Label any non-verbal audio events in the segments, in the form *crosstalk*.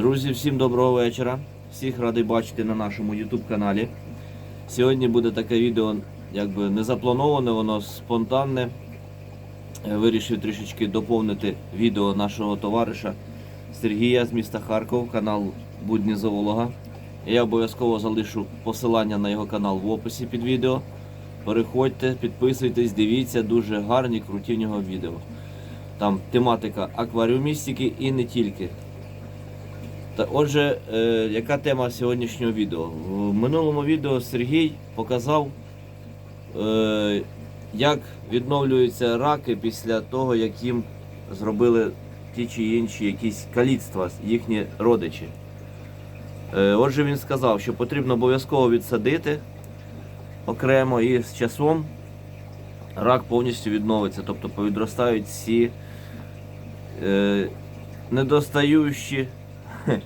Друзі, всім доброго вечора. Всіх радий бачити на нашому YouTube каналі. Сьогодні буде таке відео, якби не заплановане, воно спонтанне. Е, Вирішив трішечки доповнити відео нашого товариша Сергія з міста Харков, канал Будні Зоолога. Я обов'язково залишу посилання на його канал в описі під відео. Переходьте, підписуйтесь, дивіться, дуже гарні, круті в нього відео. Там тематика акваріумістики і не тільки. Отже, е, яка тема сьогоднішнього відео? В минулому відео Сергій показав, е, як відновлюються раки після того, як їм зробили ті чи інші якісь каліцтва, їхні родичі. Е, отже, він сказав, що потрібно обов'язково відсадити окремо і з часом рак повністю відновиться, тобто повідростають всі недостаючі *laughs*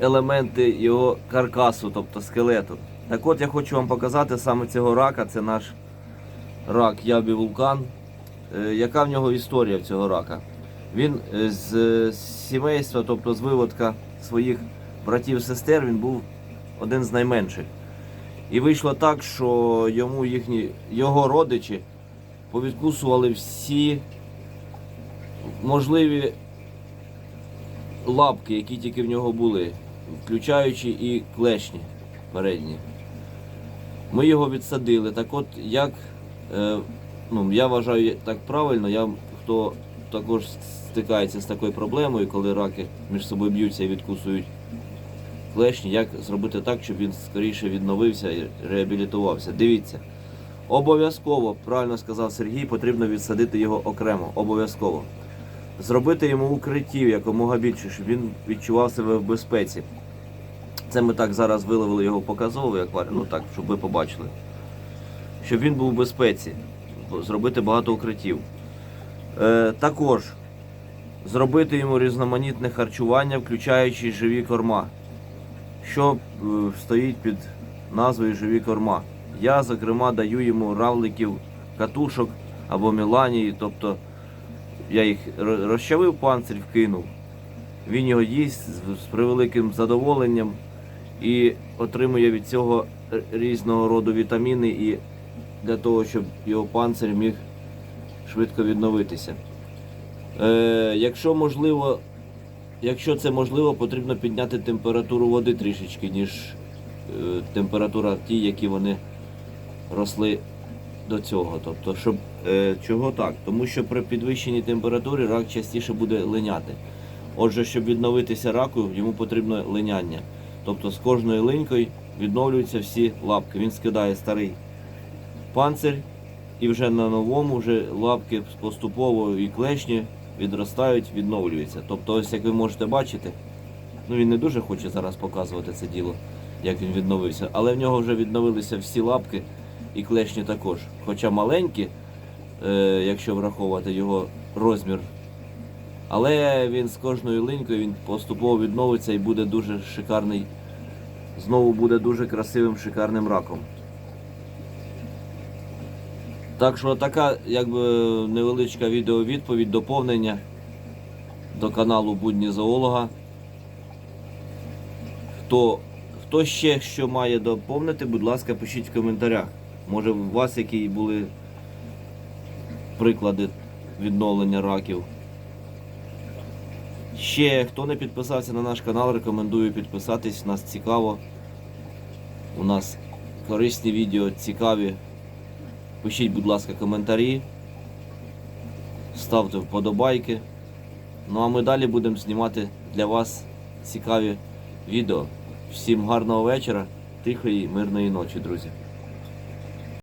елементи його каркасу, тобто скелету. Так от я хочу вам показати саме цього рака. Це наш рак Ябі Вулкан. Е, Яка в нього історія цього рака? Він е, з е, сімейства, тобто з виводка своїх братів-сестер, він був один з найменших. І вийшло так, що йому їхні, його родичі повідкусували всі можливі лапки, які тільки в нього були, включаючи і клешні передні. Ми його відсадили. Так от, як, е, ну, я вважаю так правильно, я, хто також стикається з такою проблемою, коли раки між собою б'ються і відкусують клешні, як зробити так, щоб він скоріше відновився і реабілітувався. Дивіться. Обов'язково, правильно сказав Сергій, потрібно відсадити його окремо. Обов'язково. Зробити йому укриттів якомога більше, щоб він відчував себе в безпеці. Це ми так зараз виловили його показовий акваріум, ну так, щоб ви побачили. Щоб він був в безпеці. Зробити багато укриттів. Е, також зробити йому різноманітне харчування, включаючи живі корма. Що е, стоїть під назвою живі корма. Я, зокрема, даю йому равликів катушок або міланії, тобто я їх розчавив панцир, вкинув. Він його їсть з, превеликим задоволенням і отримує від цього різного роду вітаміни і для того, щоб його панцир міг швидко відновитися. Е, якщо можливо, якщо це можливо, потрібно підняти температуру води трішечки, ніж е, температура ті, які вони росли до цього. Тобто, щоб е, чого так? Тому що при підвищеній температурі рак частіше буде линяти. Отже, щоб відновитися раку, йому потрібно линяння. Тобто з кожною линькою відновлюються всі лапки. Він скидає старий панцир і вже на новому вже лапки поступово і клешні відростають, відновлюються. Тобто, ось як ви можете бачити, ну він не дуже хоче зараз показувати це діло, як він відновився, але в нього вже відновилися всі лапки і клешні також. Хоча маленькі, е, якщо враховувати його розмір. Але він з кожною линькою він поступово відновиться і буде дуже шикарний. Знову буде дуже красивим, шикарним раком. Так що така якби невеличка відеовідповідь, доповнення до каналу Будні Зоолога. Хто, хто ще що має доповнити, будь ласка, пишіть в коментарях. Може у вас які були приклади відновлення раків. Ще хто не підписався на наш канал, рекомендую підписатись. Нас цікаво. У нас корисні відео, цікаві. Пишіть, будь ласка, коментарі. Ставте вподобайки. Ну а ми далі будемо знімати для вас цікаві відео. Всім гарного вечора, тихої, мирної ночі, друзі.